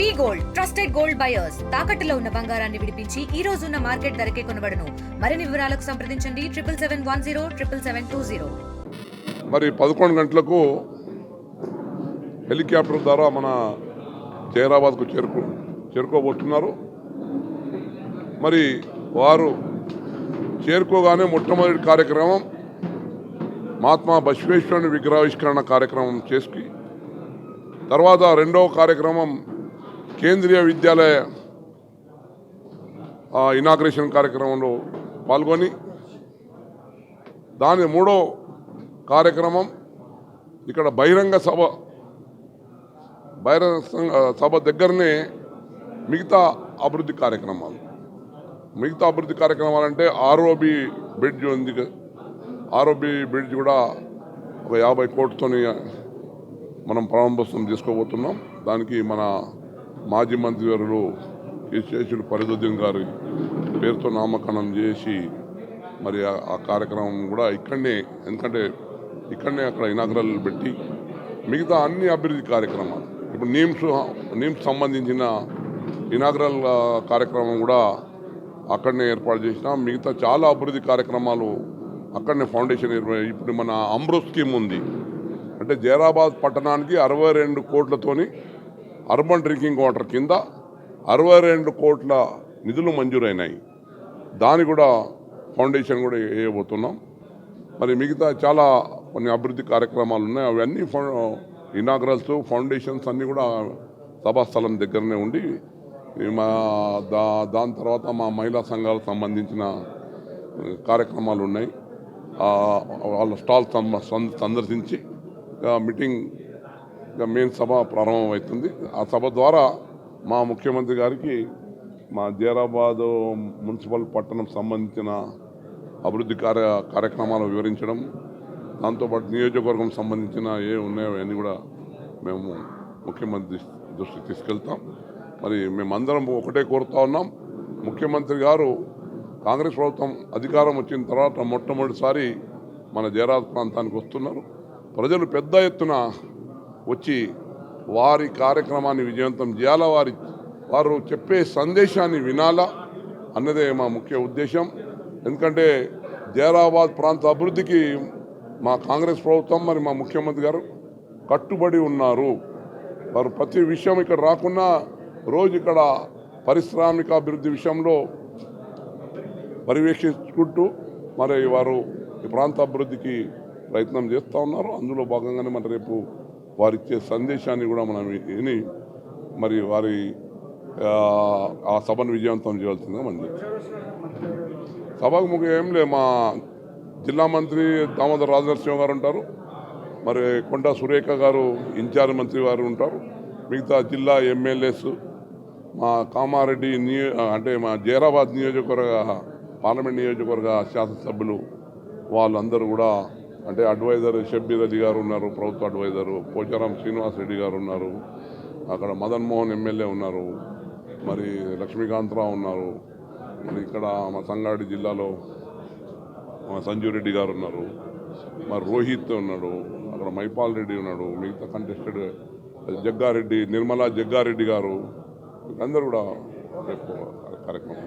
V gold trusted gold buyers. తాకట్టులో ఉన్న బంగారాన్ని విడిపించి ఈ రోజు ఉన్న మార్కెట్ ధరకే కొనబడను. మరిన్ని వివరాలకు సంప్రదించండి. Triple seven one zero triple seven two zero. మరి పదకొండు గంటలకు హెలికాప్టర్ ద్వారా మన జైరాబాద్కు చేరుకు చేరుకోబోతున్నారు. మరి వారు చేరుకోగానే మొట్టమొదటి కార్యక్రమం మహాత్మా బసవేశ్వరుని విగ్రహావిష్కరణ కార్యక్రమం చేసుకుని తర్వాత రెండవ కార్యక్రమం కేంద్రీయ విద్యాలయ ఇనాగ్రేషన్ కార్యక్రమంలో పాల్గొని దాని మూడో కార్యక్రమం ఇక్కడ బహిరంగ సభ బహిరంగ సభ దగ్గరనే మిగతా అభివృద్ధి కార్యక్రమాలు. మిగతా అభివృద్ధి కార్యక్రమాలు అంటే ఆర్ఓబి బ్రిడ్జ్ ఉంది. ఆర్ఓబి బ్రిడ్జ్ కూడా ఒక యాభై కోట్లతో మనం ప్రారంభోత్సవం చేసుకోబోతున్నాం దానికి మన మాజీ మంత్రివర్యులు విశ్వేశ్వరుడు ఫరీదుద్దీన్ గారి పేరుతో నామకరణం చేసి మరి ఆ- కార్యక్రమం కూడా ఇక్కడనే ఎందుకంటే ఇక్కడనే అక్కడ ఇనాగ్రల్ పెట్టి మిగతా అన్ని అభివృద్ధి కార్యక్రమాలు. ఇప్పుడు నీమ్స్ నీమ్స్ సంబంధించిన ఇనాగ్రల్ కార్యక్రమం కూడా అక్కడనే ఏర్పాటు చేసిన మిగతా చాలా అభివృద్ధి కార్యక్రమాలు అక్కడనే ఫౌండేషన్ ఏర్పడి ఇప్పుడు మన అమృత్ స్కీమ్ ఉంది. అంటే జైరాబాద్ పట్టణానికి అరవై రెండు కోట్లతోని అర్బన్ డ్రింకింగ్ వాటర్ కింద అరవై రెండు కోట్ల నిధులు మంజూరైనాయి. దాని కూడా ఫౌండేషన్ కూడా వేయబోతున్నాం మరి మిగతా చాలా కొన్ని అభివృద్ధి కార్యక్రమాలు ఉన్నాయి. అవన్నీ ఇనాగ్రల్స్ ఫౌండేషన్స్ అన్నీ కూడా సభాస్థలం దగ్గరనే ఉండి మా దా దాని తర్వాత మా మహిళా సంఘాలకు సంబంధించిన కార్యక్రమాలు ఉన్నాయి. వాళ్ళ స్టాల్ సంద- సందర్శించి మీటింగ్ ఇక మెయిన్ సభ ప్రారంభమవుతుంది. ఆ సభ ద్వారా మా ముఖ్యమంత్రి గారికి మా జైరాబాద్ మున్సిపల్ పట్టణం సంబంధించిన అభివృద్ధి కార్య కార్యక్రమాలు వివరించడం దాంతోపాటు నియోజకవర్గం సంబంధించిన ఏ ఉన్నాయో కూడా మేము ముఖ్యమంత్రి దృష్టికి తీసుకెళ్తాం. మరి మేమందరం ఒకటే కోరుతా ఉన్నాం. ముఖ్యమంత్రి గారు కాంగ్రెస్ ప్రభుత్వం అధికారం వచ్చిన తర్వాత మొట్టమొదటిసారి మన జయరాజ్ ప్రాంతానికి వస్తున్నారు. ప్రజలు పెద్ద ఎత్తున వచ్చి వారి కార్యక్రమాన్ని విజయవంతం చేయాలా? వారి వారు చెప్పే సందేశాన్ని వినాలా? అన్నదే మా ముఖ్య ఉద్దేశం. ఎందుకంటే జైరాబాద్ ప్రాంత అభివృద్ధికి మా కాంగ్రెస్ ప్రభుత్వం మరి మా ముఖ్యమంత్రి గారు కట్టుబడి ఉన్నారు. వారు ప్రతి విషయం ఇక్కడ రాకున్నా రోజు ఇక్కడ పారిశ్రామిక అభివృద్ధి విషయంలో పర్యవేక్షించుకుంటూ మరి వారు ఈ ప్రాంత అభివృద్ధికి ప్రయత్నం చేస్తూ ఉన్నారు. అందులో భాగంగానే మరి రేపు వారిచ్చే సందేశాన్ని కూడా మనం విని మరి వారి ఆ, సభను విజయవంతం చేయాల్సిందిగా మనం సభకు ముఖ్యం ఏం లేదు మా జిల్లా మంత్రి దామోదర్ రాజనరసింహ గారు ఉంటారు. మరి కొండ సురేఖ గారు ఇన్ఛార్జ్ మంత్రి వారు ఉంటారు. మిగతా జిల్లా ఎమ్మెల్యేస్ మా కామారెడ్డి నియో అంటే మా జైరాబాద్ నియోజకవర్గ పార్లమెంట్ నియోజకవర్గ శాసనసభ్యులు వాళ్ళందరూ కూడా అంటే అడ్వైజర్ షబ్బీర్ అలీ గారు ఉన్నారు ప్రభుత్వ అడ్వైజరు పోచారాం శ్రీనివాస్ రెడ్డి గారు ఉన్నారు అక్కడ మదన్ మోహన్ ఎమ్మెల్యే ఉన్నారు మరి లక్ష్మీకాంతరావు ఉన్నారు మరి ఇక్కడ మా సంగారెడ్డి జిల్లాలో మా సంజీవ్ రెడ్డి గారు ఉన్నారు మరి రోహిత్ ఉన్నాడు అక్కడ మైపాల్ రెడ్డి ఉన్నాడు మిగతా కంటెస్టెడ్ జగ్గారెడ్డి నిర్మలా జగ్గారెడ్డి గారు అందరూ కూడా రేపు కార్యక్రమం.